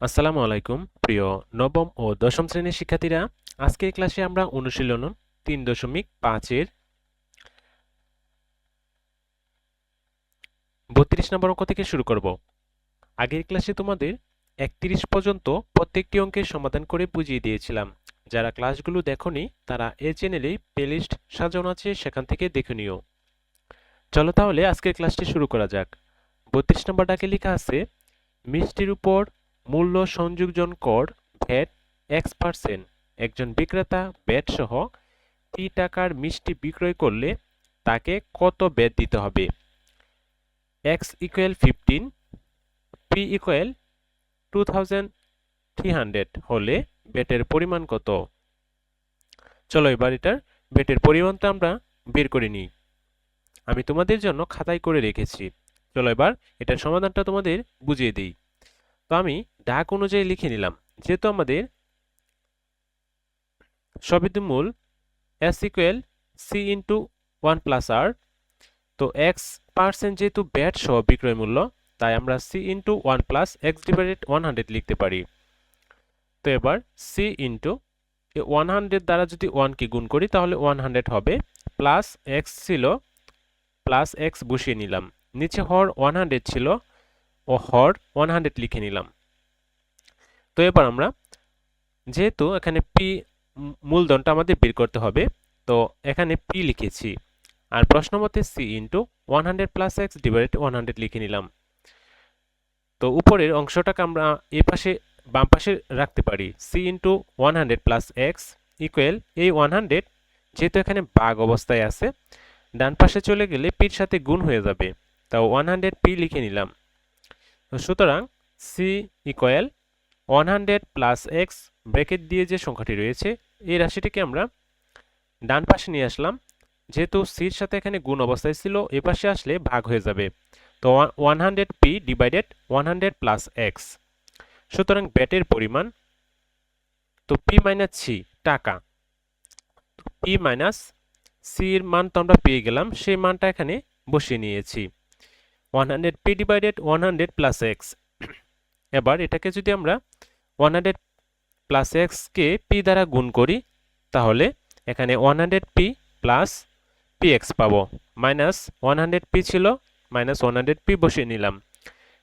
আসসালামু আলাইকুম, প্রিয় নবম ও দশম শ্রেণির শিক্ষার্থীরা। আজকের ক্লাসে আমরা অনুশীলন তিন দশমিক পাঁচের বত্রিশ নম্বর অঙ্ক থেকে শুরু করব। আগের ক্লাসে তোমাদের একত্রিশ পর্যন্ত প্রত্যেকটি অঙ্কের সমাধান করে বুঝিয়ে দিয়েছিলাম। যারা ক্লাসগুলো দেখোনি, তারা এই চ্যানেলেই প্লেলিস্ট সাজানো আছে, সেখান থেকে দেখে নিও। চলো তাহলে আজকের ক্লাসটি শুরু করা যাক। বত্রিশ নম্বর ডাকে লেখা আছে, মিষ্টির উপর মূল্য সংযোজন কর ভ্যাট এক্স পার্সেন্ট একজন বিক্রেতা ব্যাট সহ টি টাকার মিষ্টি বিক্রয় করলে তাকে কত ব্যাট দিতে হবে? X equal fifteen P equal to thousand three hundred হলে ব্যাটের পরিমাণ কত? চলো এবার এটার ব্যাটের পরিমাণটা আমরা বের করে নিই। আমি তোমাদের জন্য খাতায় করে রেখেছি। চলো এবার এটার সমাধানটা তোমাদের বুঝিয়ে দিই। তো আমি ডাক অনুযায়ী লিখে নিলাম, যেহেতু আমাদের সবিদ্যমূল S equal C into one plus আর তো এক্স পার্সেন্ট যেহেতু ব্যাট সহ বিক্রয় মূল্য, তাই আমরা C into one plus X divided one hundred লিখতে পারি। তো এবার সি ইন্টু ওয়ান হান্ড্রেড দ্বারা যদি ওয়ানকে গুণ করি, তাহলে ওয়ান হান্ড্রেড হবে প্লাস এক্স ছিল প্লাস এক্স বসিয়ে নিলাম। নিচে হর ওয়ান হান্ড্রেড ছিল ও হর ওয়ান হান্ড্রেড লিখে নিলাম। তো এবার আমরা, যেহেতু এখানে পি মূলধনটা আমাদের বের করতে হবে, তো এখানে পি লিখেছি। আর প্রশ্ন মতে C into one hundred plus X divided one hundred লিখে নিলাম। তো উপরের অংশটাকে আমরা এ পাশে, বাম পাশে রাখতে পারি। C into one hundred plus X equal এই ওয়ান হান্ড্রেড যেহেতু এখানে বাঘ অবস্থায় আছে, ডান পাশে চলে গেলে পির সাথে গুণ হয়ে যাবে। তাও ওয়ান হান্ড্রেড পি লিখে নিলাম। সুতরাং C equal one hundred plus X bracket দিয়ে যে সংখ্যাটি রয়েছে, এই রাশিটিকে আমরা ডান পাশে নিয়ে আসলাম। যেহেতু সির সাথে এখানে গুণ অবস্থায় ছিল, এ পাশে আসলে ভাগ হয়ে যাবে। তো one hundred P divided one hundred plus X সুতরাং ব্যাটের পরিমাণ, তো পি মাইনাস সি টাকা। পি মাইনাস সির মান তো আমরা পেয়ে গেলাম, সেই মানটা এখানে বসিয়ে নিয়েছি। One hundred P divided one hundred plus X এবার এটাকে যদি আমরা ওয়ান হান্ড্রেড প্লাস এক্সকে পি দ্বারা গুণ করি তাহলে এখানে one hundred P plus P X পাবো মাইনাস ওয়ান হান্ড্রেড পি ছিল মাইনাস ওয়ান হান্ড্রেড পি বসিয়ে নিলাম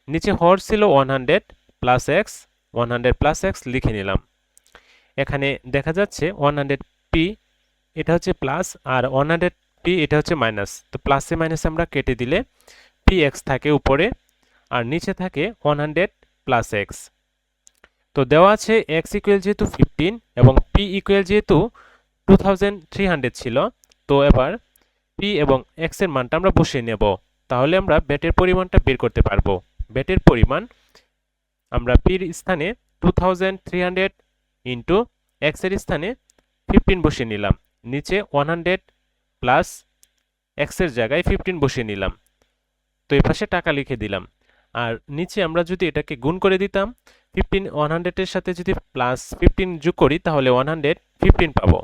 নিচে হর ছিল one hundred plus X one hundred plus X লিখে নিলাম এখানে দেখা যাচ্ছে ওয়ান হান্ড্রেড পি এটা হচ্ছে প্লাস আর ওয়ান হান্ড্রেড পি এটা হচ্ছে মাইনাস তো প্লাসে মাইনাসে আমরা কেটে দিলে পি এক্স থাকে উপরে আর নিচে থাকে ওয়ান হান্ড্রেড প্লাস এক্স তো দেওয়া আছে এক্স ইকুয়াল যেহেতু ফিফটিন এবং পি ইকুয়াল যেহেতু টু থাউজেন্ড থ্রি হান্ড্রেড ছিল, তো এবার পি এবং এক্সের মানটা আমরা বসিয়ে নেব। তাহলে আমরা ব্যাটের পরিমাণটা বের করতে পারব। ব্যাটের পরিমাণ আমরা পির স্থানে two thousand three hundred into এক্সের স্থানে ফিফটিন বসিয়ে নিলাম। নিচে ওয়ান হান্ড্রেড প্লাস এক্সের জায়গায় ফিফটিন বসিয়ে নিলাম। তো এই পাশে টাকা লিখে দিলাম। আর নিচে আমরা যদি এটাকে গুণ করে দিতাম ফিফটিন ওয়ান হান্ড্রেডের সাথে যদি প্লাস ফিফটিন যোগ করি, তাহলে ওয়ান হান্ড্রেড ফিফটিন পাবো।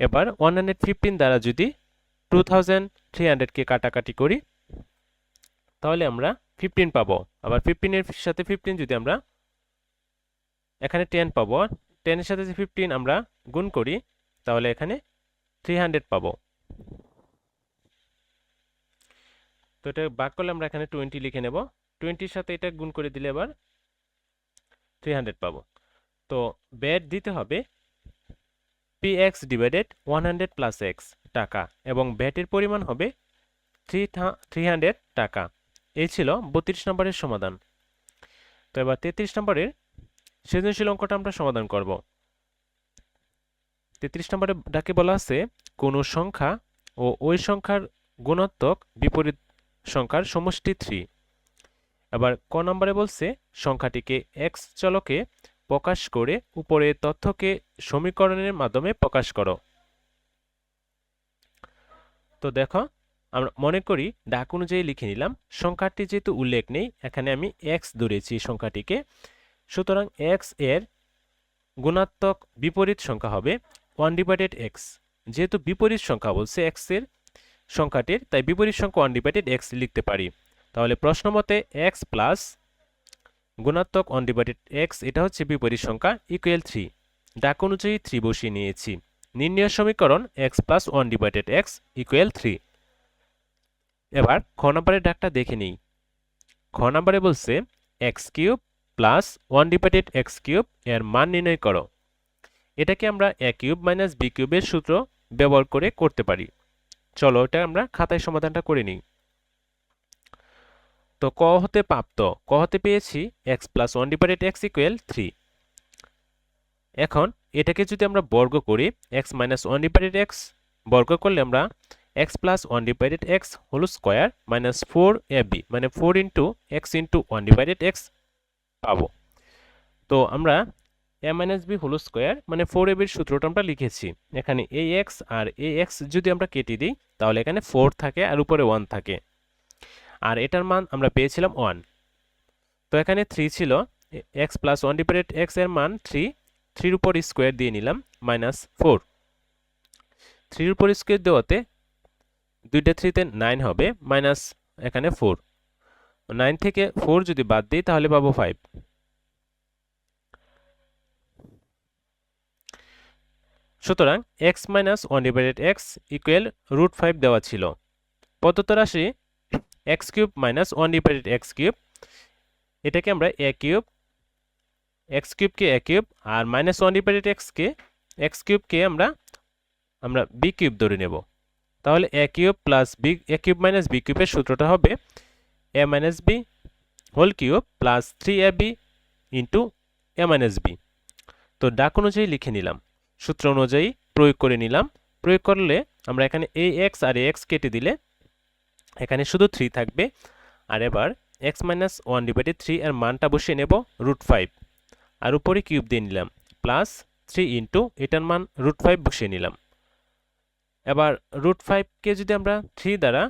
এবার ওয়ান হান্ড্রেড ফিফটিন দ্বারা যদি টু থাউজেন্ড থ্রি হান্ড্রেডকে কাটাকাটি করি, তাহলে আমরা ফিফটিন পাবো। আবার ফিফটিনের সাথে ফিফটিন যদি আমরা এখানে টেন পাবো টেনের সাথে যদি ফিফটিন আমরা গুণ করি, তাহলে এখানে থ্রি হান্ড্রেড পাবো। তো এটা বাক করলে আমরা এখানে টোয়েন্টি লিখে নেব। টোয়েন্টির সাথে এটা গুণ করে দিলে এবার থ্রি হান্ড্রেড পাবো। তো ব্যাট দিতে হবে P x divided one hundred plus x টাকা এবং ব্যাটের পরিমাণ হবে থ্রি থ্রি হান্ড্রেড টাকা। এই ছিল বত্রিশ নম্বরের সমাধান। তো এবার তেত্রিশ নম্বরের সৃজনশীল অঙ্কটা আমরা সমাধান করব। তেত্রিশ নম্বরে ডাকে বলা আছে, কোনো সংখ্যা ও ওই সংখ্যার গুণাত্মক বিপরীত সংখ্যার সমষ্টি থ্রি। এবার ক নম্বরে বলছে, সংখ্যাটিকে এক্স চলকে প্রকাশ করে উপরে তথ্যকে সমীকরণের মাধ্যমে প্রকাশ করো। তো দেখো, আমরা মনে করি ডাক অনুযায়ী লিখে নিলাম, সংখ্যাটি যেহেতু উল্লেখ নেই, এখানে আমি এক্স ধরেছি সংখ্যাটিকে। সুতরাং এক্সের গুণাত্মক বিপরীত সংখ্যা হবে ওয়ান ডিভাইডেড এক্স যেহেতু বিপরীত সংখ্যা বলছে এক্সের সংখ্যাটির, তাই বিপরীত সংখ্যা ওয়ান ডিভাইডেড এক্স লিখতে পারি। তাহলে প্রশ্ন মতে এক্স প্লাস গুণাত্মক ওয়ান ডিভাইডেড এক্স এটা হচ্ছে বিপরীত সংখ্যা ইকুয়াল থ্রি ডাক অনুযায়ী থ্রি বসিয়ে নিয়েছি। নির্ণয় সমীকরণ X plus one divided X equal three এবার খ নম্বরের ডাকটা দেখে নিই। খ নম্বরে বলছে X cube plus one divided X cube এর মান নির্ণয় করো। এটাকে আমরা এ কিউব মাইনাস বি কিউবের সূত্র ব্যবহার করে করতে পারি। চলো, এটা আমরা খাতায় সমাধানটা করে নিই। তো ক হতে প্রাপ্ত? ক হতে পেয়েছি X plus one divided X equal three এখন, এটাকে যদি আমরা বর্গ করি X minus one divided X বর্গ করলে আমরা X plus one divided X whole square minus four A B মানে four into X into one divided X পাবো। তো আমরা A minus B whole square মানে ফোর এ বির সূত্রটা আমরা লিখেছি। এখানে এ এক্স আর এ এক্স যদি আমরা কেটে দিই, তাহলে এখানে ফোর থাকে আর উপরে ওয়ান থাকে। আর এটার মান আমরা পেয়েছিলাম ওয়ান তো এখানে থ্রি ছিল এক্স প্লাস ওয়ান ডিভাইডেড এক্সের মান থ্রি থ্রির উপর স্কোয়ার দিয়ে নিলাম মাইনাস ফোর থ্রির উপর স্কোয়ার দেওয়াতে দুইটা থ্রিতে নাইন হবে মাইনাস এখানে ফোর নাইন থেকে ফোর যদি বাদ দিই, তাহলে পাবো ফাইভ সুতরাং X minus one divided X equal root five দেওয়া ছিল। প্রদত্ত রাশি X cube minus one divided X cube এটাকে আমরা এ কিউব এক্স কিউবকে এ কিউব আর মাইনাস ওয়ান ডিভাইডেড এক্সকে এক্স কিউবকে আমরা আমরা বি কিউব ধরে নেব। তাহলে A cube plus B A cube minus B কিউবের সূত্রটা হবে A minus B whole cube plus three A B into A minus B তো ডাক অনুযায়ী লিখে নিলাম। সূত্র অনুযায়ী প্রয়োগ করে নিলাম। প্রয়োগ করলে আমরা এখানে এ এক্স আর এক্স কেটে দিলে এখানে শুধু থ্রি থাকবে। আর এবার X minus one divided three এর মানটা বসিয়ে নেব রুট ফাইভ আর উপরে কিউব দিয়ে নিলাম প্লাস থ্রি ইন্টু এটার মান রুট ফাইভ বসিয়ে নিলাম। এবার রুট ফাইভকে যদি আমরা থ্রি দ্বারা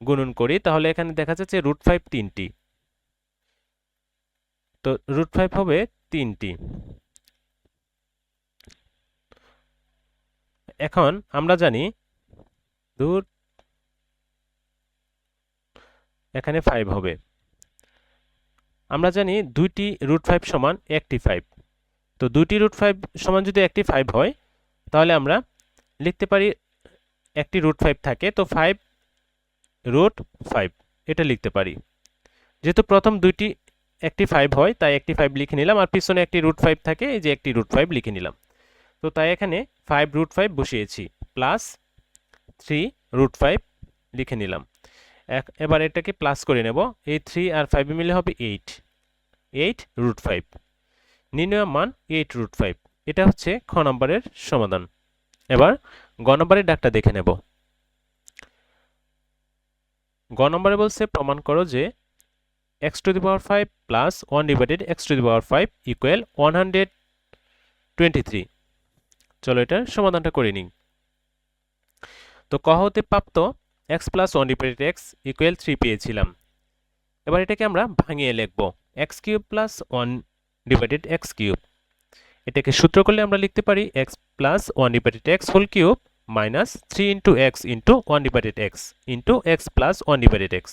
গুণন করি, তাহলে এখানে দেখা যাচ্ছে রুট ফাইভ তিনটি। তো রুট ফাইভ হবে তিনটি। এখন আমরা জানি দূর এখানে ফাইভ হবে। আমরা জানি দুইটি রুট ফাইভ সমান একটি ফাইভ তো দুইটি রুট ফাইভ সমান যদি একটি ফাইভ হয়, তাহলে আমরা লিখতে পারি একটি রুট ফাইভ থাকে, তো ফাইভ রুট ফাইভ এটা লিখতে পারি। যেহেতু প্রথম দুইটি একটি ফাইভ হয়, তাই একটি ফাইভ লিখে নিলাম, আর পিছনে একটি রুট ফাইভ থাকে, এই যে একটি রুট ফাইভ লিখে নিলাম। তো তাই এখানে ফাইভ রুট ফাইভ বসিয়েছি প্লাস থ্রি রুট ফাইভ লিখে নিলাম। এবার এটাকে প্লাস করে নেব। এই থ্রি আর ফাইভ মিলে হবে এইট এইট রুট ফাইভ নির্ণয় মান এইট রুট ফাইভ এটা হচ্ছে খ নম্বরের সমাধান। এবার গ নম্বরের ডাকটা দেখে নেব। গ নম্বরে বলছে, প্রমাণ করো যে X to the power five plus one divided X to the power five equal one hundred twenty three চলো এটার সমাধানটা করে নিই। তো ক হতে প্রাপ্ত X plus one divided X equal three পেয়েছিলাম। এবার এটাকে আমরা ভাঙিয়ে লিখব। X cube plus one divided X cube এটাকে সূত্র করলে আমরা লিখতে পারি X plus one divided X whole cube minus three into X into one divided X into X plus one divided X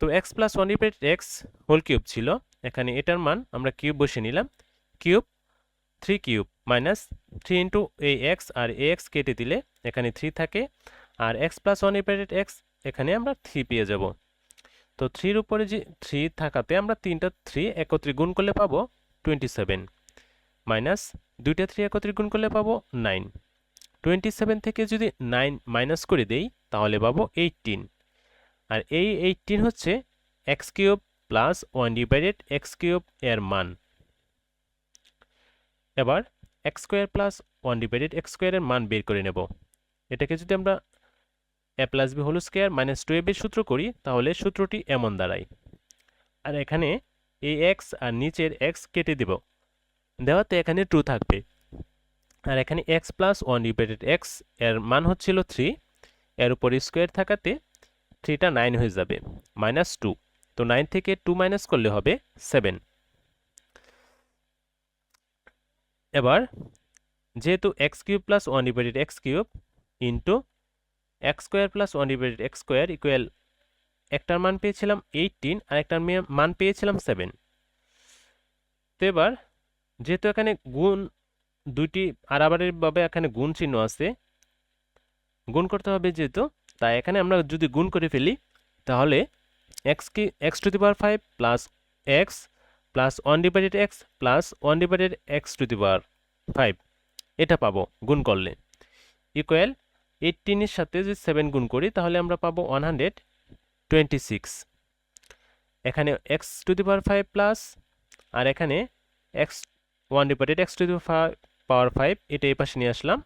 তো X plus one divided X whole cube ছিল। এখানে এটার মান আমরা কিউব বসে নিলাম। Cube three cube minus three into এই X আর এ এক্স কেটে দিলে এখানে থ্রি থাকে আর X plus one divided X এখানে আমরা থ্রি পেয়ে যাব। তো থ্রির উপরে যে থ্রি থাকাতে আমরা তিনটা থ্রি একত্রে গুণ করলে পাবো টোয়েন্টি সেভেন মাইনাস দুইটা থ্রি একত্রে গুণ করলে পাবো নাইন টোয়েন্টি সেভেন থেকে যদি নাইন মাইনাস করে দেই তাহলে পাবো এইটিন আর এই এইটিন হচ্ছে X cube plus one divided X cube এর মান। এবার X square plus one divided X স্কোয়ারের মান বের করে নেব। এটাকে যদি আমরা A plus B whole square minus two এর সূত্র করি, তাহলে সূত্রটি এমন দাঁড়ায়। আর এখানে এই এক্স আর নিচের এক্স কেটে দেব। দেওয়াতে এখানে টু থাকবে। আর এখানে এক্স প্লাস ওয়ান ডিভাইডেড এক্সের মান হচ্ছিল থ্রি এর উপর স্কোয়ার থাকাতে থ্রিটা নাইন হয়ে যাবে মাইনাস টু তো নাইন থেকে টু মাইনাস করলে হবে সেভেন এবার যেহেতু X cube plus one divided X cube into X square plus one divided X square equal একটার মান পেয়েছিলাম এইটিন আর একটার মান পেয়েছিলাম সেভেন তো এবার যেহেতু এখানে গুণ দুইটি আর আবারের ভাবে এখানে গুণ চিহ্ন আছে, গুণ করতে হবে যেহেতু, তাই এখানে আমরা যদি গুণ করে ফেলি, তাহলে এক্স কি X to the power five plus X plus one divided X plus one divided X to the power five এটা পাবো, গুণ করলে। ইকুয়াল এইটিনের সাথে যদি সেভেন গুণ করি, তাহলে আমরা পাবো ওয়ান হান্ড্রেড টোয়েন্টি সিক্স এখানে X to the power five plus আর এখানে X one divided X to the power five এটা এই পাশে নিয়ে আসলাম।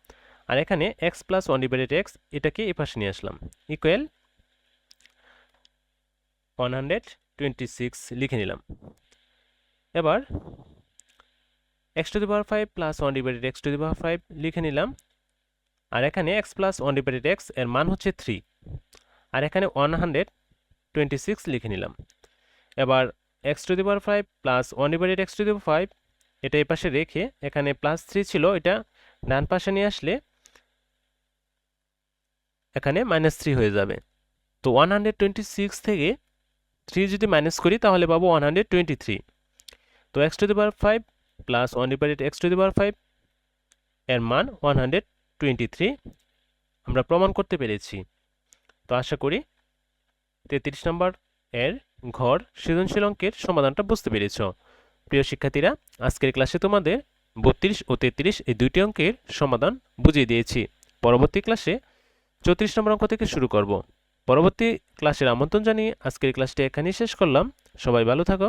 আর এখানে X plus one divided X এটাকে এই পাশে নিয়ে আসলাম। Equal one hundred twenty six লিখে নিলাম। এবার X to the power five plus one divided X to the power five লিখে নিলাম। আর এখানে এক্স প্লাস ওয়ান ডিভাইডেড এক্সের মান হচ্ছে থ্রি আর এখানে ওয়ান হান্ড্রেড টোয়েন্টি সিক্স লিখে নিলাম। এবার X to the power five plus one divided X to the power five এটা এই পাশে রেখে এখানে প্লাস থ্রি ছিল, এটা ডান পাশে নিয়ে আসলে এখানে মাইনাস থ্রি হয়ে যাবে। তো ওয়ান হান্ড্রেড টোয়েন্টি সিক্স থেকে থ্রি যদি মাইনাস করি, তাহলে পাবো ওয়ান হান্ড্রেড টোয়েন্টি থ্রি তো X to the power five plus one divided X to the power five এর মান ওয়ান হান্ড্রেড টোয়েন্টি থ্রি আমরা প্রমাণ করতে পেরেছি। তো আশা করি তেত্রিশ নম্বর এর ঘর সৃজনশীল অঙ্কের সমাধানটা বুঝতে পেরেছ। প্রিয় শিক্ষার্থীরা, আজকের ক্লাসে তোমাদের বত্রিশ ও তেত্রিশ এই দুইটি অঙ্কের সমাধান বুঝিয়ে দিয়েছি। পরবর্তী ক্লাসে চৌত্রিশ নম্বর অঙ্ক থেকে শুরু করব। পরবর্তী ক্লাসের আমন্ত্রণ জানিয়ে আজকের ক্লাসটি এখানেই শেষ করলাম। সবাই ভালো থাকো।